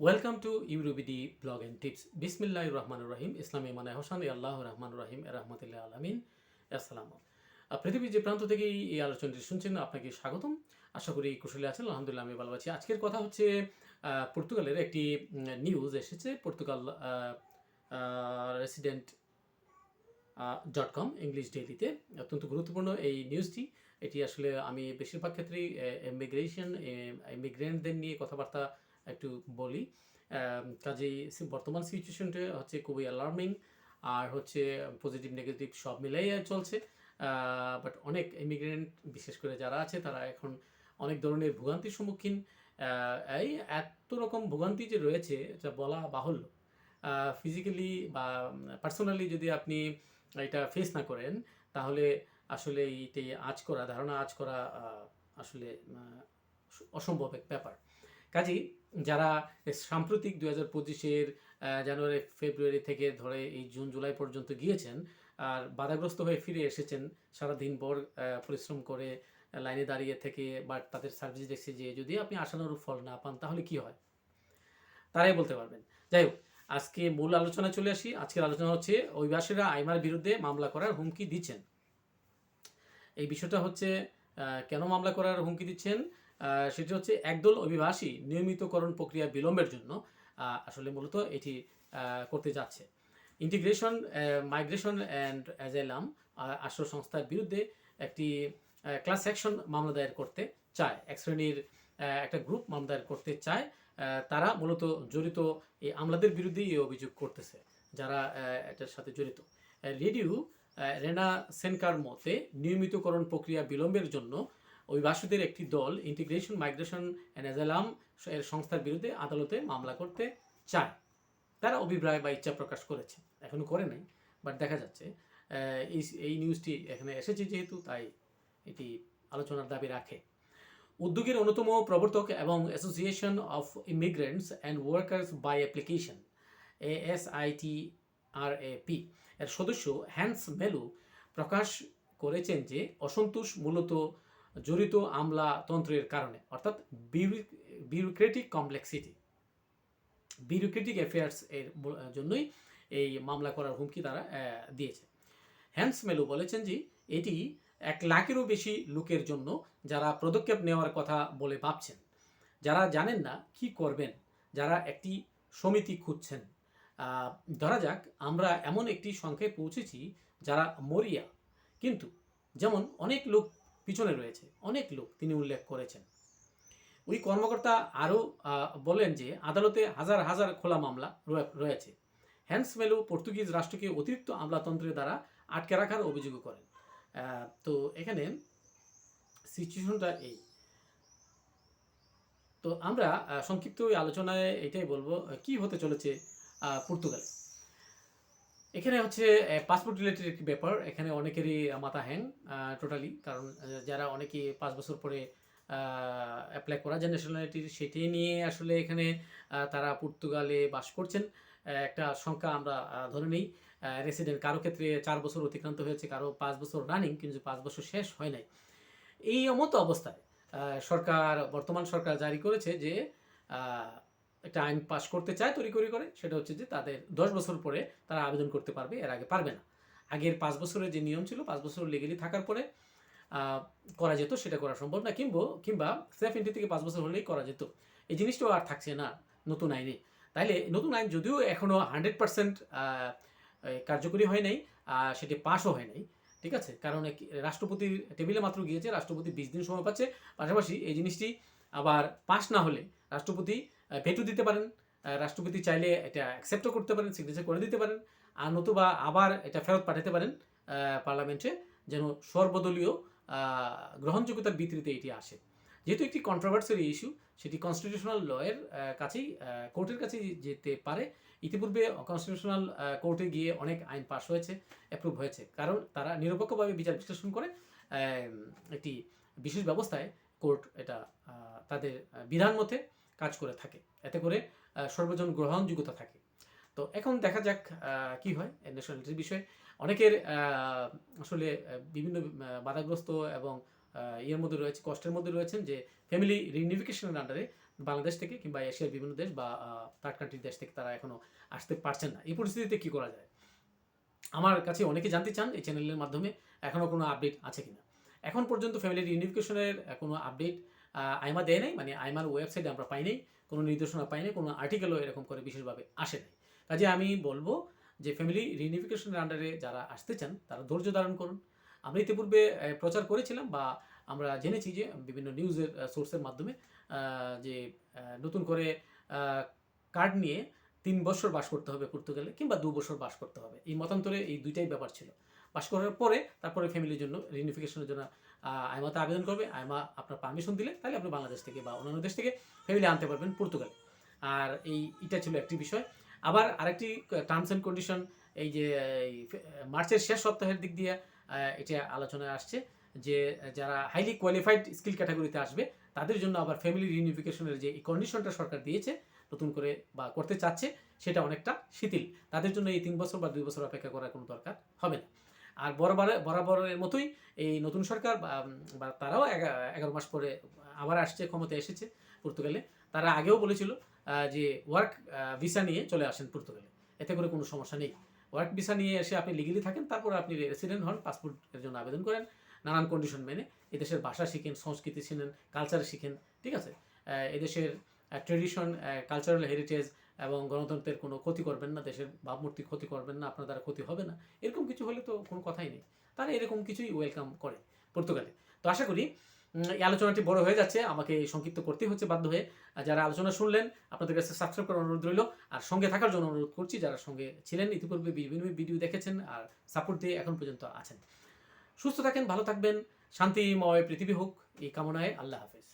Welcome to ইউরুবিডি blog and tips বিসমিল্লাহ রহমান রহিম ইসলামী মানে হোসান আল্লাহ রহমান রহিম রহমতুল্লাহ আলমিন আসসালাম পৃথিবীর যে প্রান্ত থেকেই এই আলোচনাটি শুনছেন আপনাকে স্বাগতম আশা করি কুশলে আছেন আলহামদুলিল্লাহ আমি ভালো আছি আজকের কথা হচ্ছে পর্তুগালের একটি নিউজ এসেছে Portugal resident dot com English ডেইলিতে অত্যন্ত গুরুত্বপূর্ণ এই নিউজটি এটি আসলে আমি বেশিরভাগ ক্ষেত্রেই ইমিগ্রেশন ইমিগ্রেন্টদের নিয়ে কথাবার্তা একটু বলি। কাজেই বর্তমান সিচুয়েশনটা হচ্ছে খুবই অ্যালার্মিং আর হচ্ছে পজিটিভ নেগেটিভ সব মিলাই চলছে। বাট অনেক ইমিগ্রেন্ট বিশেষ করে যারা আছে, তারা এখন অনেক ধরনের ভোগান্তির সম্মুখীন। এই এত রকম ভোগান্তি যে রয়েছে যা বলা বাহুল্য। ফিজিক্যালি বা পার্সোনালি যদি আপনি এটা ফেস না করেন, তাহলে আসলে এইটি আজ করা, ধারণা আজ করা আসলে অসম্ভব এক ব্যাপার। কাজেই যারা সাম্প্রতিক দু হাজার পঁচিশের জানুয়ারি ফেব্রুয়ারি থেকে ধরে এই জুন জুলাই পর্যন্ত গিয়েছেন আর বাধাগ্রস্ত হয়ে ফিরে এসেছেন সারাদিন আহ, পরিশ্রম করে লাইনে দাঁড়িয়ে থেকে বা তাদের সার্ভিস দেখছে যে যদি আপনি আশানুরূপ ফল না পান তাহলে কি হয়? তারাই বলতে পারবেন। যাই হোক আজকে মূল আলোচনা চলে আসি। আজকের আলোচনা হচ্ছে অভিবাসীরা আইমার বিরুদ্ধে মামলা করার হুমকি দিচ্ছেন। এই বিষয়টা হচ্ছে কেন মামলা করার হুমকি দিচ্ছেন? সেটি হচ্ছে একদল অভিবাসী নিয়মিতকরণ প্রক্রিয়া বিলম্বের জন্য আসলে মূলত এটি করতে যাচ্ছে। ইন্টিগ্রেশন মাইগ্রেশন অ্যান্ড অ্যাজাইলাম আশ্রয় সংস্থার বিরুদ্ধে একটি ক্লাস অ্যাকশন মামলা দায়ের করতে চায়। এক শ্রেণির একটা গ্রুপ মামলা দায়ের করতে চায়। তারা মূলত জড়িত এই আমলাদের বিরুদ্ধেই এই অভিযোগ করতেছে, যারা এটার সাথে জড়িত। রেডিও রেনা সেনকার মতে নিয়মিতকরণ প্রক্রিয়া বিলম্বের জন্য অভিবাসীদের একটি দল ইন্টিগ্রেশন মাইগ্রেশন অ্যান্ড অ্যাজালাম এর সংস্থার বিরুদ্ধে আদালতে মামলা করতে চায়। তারা অভিপ্রায় বা ইচ্ছা প্রকাশ করেছে। এখনও করে নাই বাট দেখা যাচ্ছে এই এই নিউজটি এখানে এসেছে যেহেতু, তাই এটি আলোচনার দাবি রাখে। উদ্যোগের অন্যতম প্রবর্তক এবং association of immigrants and workers by application ASIT R A P এর সদস্য হ্যান্স মেলু প্রকাশ করেছেন যে, অসন্তোষ মূলত জড়িত আমলাতন্ত্রের কারণে, অর্থাৎ বিউরোক্রেটিক কমপ্লেক্সিটি। বিউরোক্রেটিক অ্যাফেয়ার্স এর জন্যই এই মামলা করার হুমকি তারা দিয়েছে। হ্যান্স মেলু বলেছেন যে, এটি এক লাখেরও বেশি লোকের জন্য যারা পদক্ষেপ নেওয়ার কথা বলে ভাবছেন। যারা জানেন না কি করবেন, যারা একটি সমিতি খুঁজছেন। ধরা যাক, আমরা এমন একটি সংখ্যায় পৌঁছেছি যারা মরিয়া। কিন্তু যেমন অনেক লোক পিছনে রয়েছে। অনেক লোক তিনি উল্লেখ করেছেন। ওই কর্মকর্তা আরও বলেন যে আদালতে হাজার হাজার খোলা মামলা রয়েছে। হ্যান্স মেলু পর্তুগিজ রাষ্ট্রকে অতিরিক্ত আমলাতন্ত্রের দ্বারা আটকে রাখার অভিযোগ করেন। তো এখানে সিচুয়েশনটা এই। তো আমরা সংক্ষিপ্ত ওই আলোচনায় এটাই বলব, কি হতে চলেছে পর্তুগালে? এখানে হচ্ছে পাসপোর্ট রিলেটেড একটি ব্যাপার। এখানে অনেকেরই মাথা হ্যাং টোটালি কারণ যারা অনেকে পাঁচ বছর পরে অ্যাপ্লাই করা যায় ন্যাশনালিটির সেটি নিয়ে আসলে এখানে তারা পর্তুগালে বাস করছেন। একটা সংখ্যা আমরা ধরে নিই। রেসিডেন্ট কারও ক্ষেত্রে চার বছর অতিক্রান্ত হয়েছে, কারও পাঁচ বছর রানিং কিন্তু পাঁচ বছর শেষ হয় নাই। এই মতো অবস্থায় সরকার, বর্তমান সরকার জারি করেছে যে একটা আইন পাশ করতে চায়, তৈরি করে করে, সেটা হচ্ছে যে তাদের দশ বছর পরে তারা আবেদন করতে পারবে, এর আগে পারবে না। আগের পাঁচ বছরের যে নিয়ম ছিল, পাঁচ বছর লিগেলি থাকার পরে করা যেত, সেটা করা সম্ভব না, কিংবা কিংবা সেফ এন্ট্রি থেকে পাঁচ বছর হলেই করা যেত। এই জিনিসটাও আর থাকছে না নতুন আইনে। তাইলে নতুন আইন যদিও এখনও হান্ড্রেড পার্সেন্ট কার্যকরী হয় নাই সেটি পাশও হয় নাই, ঠিক আছে? কারণ রাষ্ট্রপতির টেবিলে মাত্র গিয়েছে, রাষ্ট্রপতি বিশ দিন সময় পাচ্ছে, পাশাপাশি এই জিনিসটি আবার পাশ না হলে রাষ্ট্রপতি ভেটু দিতে পারেন। রাষ্ট্রপতি চাইলে এটা অ্যাকসেপ্টও করতে পারেন সিগনেচার করে দিতে পারেন। আর নতুবা আবার এটা ফেরত পাঠাতে পারেন পার্লামেন্টে যেন সর্বদলীয় গ্রহণযোগ্যতার ভিত্তিতে এটি আসে। যেহেতু একটি কন্ট্রোভার্সারি ইস্যু সেটি কনস্টিটিউশনাল লয়ের কাছেই কোর্টের কাছেই যেতে পারে। ইতিপূর্বে কনস্টিটিউশনাল কোর্টে গিয়ে অনেক আইন পাশ হয়েছে অ্যাপ্রুভ হয়েছে। কারণ তারা নিরপেক্ষভাবে বিচার বিশ্লেষণ করে একটি বিশেষ ব্যবস্থায় কোর্ট এটা তাদের বিধান মতে কাজ করে থাকে। এতে করে সর্বজন গ্রহণযোগ্যতা থাকে। তো এখন দেখা যাক কি হয় ন্যাশনালিটির বিষয়ে। অনেকের আসলে বিভিন্ন বাধাগ্রস্ত এবং ইয়ের মধ্যে রয়েছে, কষ্টের মধ্যে রয়েছেন যে ফ্যামিলি রিউনিফিকেশনের আন্ডারে বাংলাদেশ থেকে কিংবা এশিয়ার বিভিন্ন দেশ বা থার্ড কান্ট্রির দেশ থেকে তারা এখনও আসতে পারছেন না। এই পরিস্থিতিতে কি করা যায়? আমার কাছে অনেকে জানতে চান এই চ্যানেলের মাধ্যমে এখনও কোনো আপডেট আছে কিনা। এখন পর্যন্ত ফ্যামিলি ইউনিফিকেশনের কোনো আপডেট আইমা দেয় নাই মানে আইমার ওয়েবসাইটে আমরা পাই নাই, কোনো নির্দেশনা পাই নাই, কোনো আর্টিকেলও এরকম করে বিশেষভাবে আসে নাই। কাজে আমি বলব যে ফ্যামিলি রিউনিফিকেশনের আন্ডারে যারা আসতে চান, তারা ধৈর্য ধারণ করুন। আমরা ইতিপূর্বে প্রচার করেছিলাম বা আমরা জেনেছি যে বিভিন্ন নিউজের সোর্সের মাধ্যমে যে নতুন করে কার্ড নিয়ে তিন বছর বাস করতে হবে পর্তুগালে কিংবা দু বছর বাস করতে হবে। এই মতান্তরে এই দুইটাই ব্যাপার ছিল। বাস করার পরে তারপরে ফ্যামিলির জন্য রিউনিফিকেশনের জন্য আইমাতে আবেদন করবে, আইমা আপনার পারমিশন দিলে তাহলে আপনি বাংলাদেশ থেকে বা অন্যান্য দেশ থেকে ফ্যামিলি আনতে পারবেন পর্তুগালে। আর এই, এটা ছিল একটি বিষয়। আবার আরেকটি টার্মস অ্যান্ড কন্ডিশন এই যে মার্চের শেষ সপ্তাহের দিক দিয়ে এটা আলোচনায় আসছে যে, যারা হাইলি কোয়ালিফাইড স্কিল ক্যাটাগরিতে আসবে, তাদের জন্য আবার ফ্যামিলি রিউনিফিকেশনের যে, এই কন্ডিশনটা সরকার দিয়েছে, নতুন করে বা করতে চাচ্ছে, সেটা অনেকটা শিথিল। তাদের জন্য এই তিন বছর বা দুই বছর অপেক্ষা করার কোনো দরকার হবে না। আর বরাবর বরাবরের মতোই এই নতুন সরকার বা তারাও এগা- এগারো মাস পরে আবার আসছে ক্ষমতা এসেছে পর্তুগালে। তারা আগেও বলেছিল যে ওয়ার্ক ভিসা নিয়ে চলে আসেন পর্তুগালে। এতে করে কোনো সমস্যা নেই। ওয়ার্ক ভিসা নিয়ে এসে আপনি লিগেলি থাকেন, তারপর আপনি রেসিডেন্ট হন পাসপোর্টের জন্য আবেদন করেন, নানান কন্ডিশন মেনে। এদেশের ভাষা শিখেন, সংস্কৃতি শিখেন কালচার শিখেন, ঠিক আছে? এদেশের ট্রেডিশন কালচারাল হেরিটেজ এবং গণতন্ত্রের কোনো ক্ষতি করবেন না, দেশের ভাবমূর্তি ক্ষতি করবেন না, আপনার দ্বারা ক্ষতি হবে না, এরকম কিছু হলে তো কোনো কথাই নেই। তারা এরকম কিছুই ওয়েলকাম করে পর্তুগালে। তো আশা করি এই আলোচনাটি বড় হয়ে যাচ্ছে, আমাকে সংক্ষিপ্ত করতে হচ্ছে বাধ্য হয়ে। যারা আলোচনা শুনলেন, আপনাদের কাছে সাবস্ক্রাইব করার অনুরোধ রইল। আর সঙ্গে থাকার জন্য অনুরোধ করছি, যারা সঙ্গে ছিলেন, ইতিপূর্বে বিভিন্ন ভিডিও দেখেছেন আর সাপোর্ট দিয়ে এখন পর্যন্ত আছেন। সুস্থ থাকেন, ভালো থাকবেন, শান্তিময় পৃথিবী হোক, এই কামনায় আল্লাহ হাফেজ।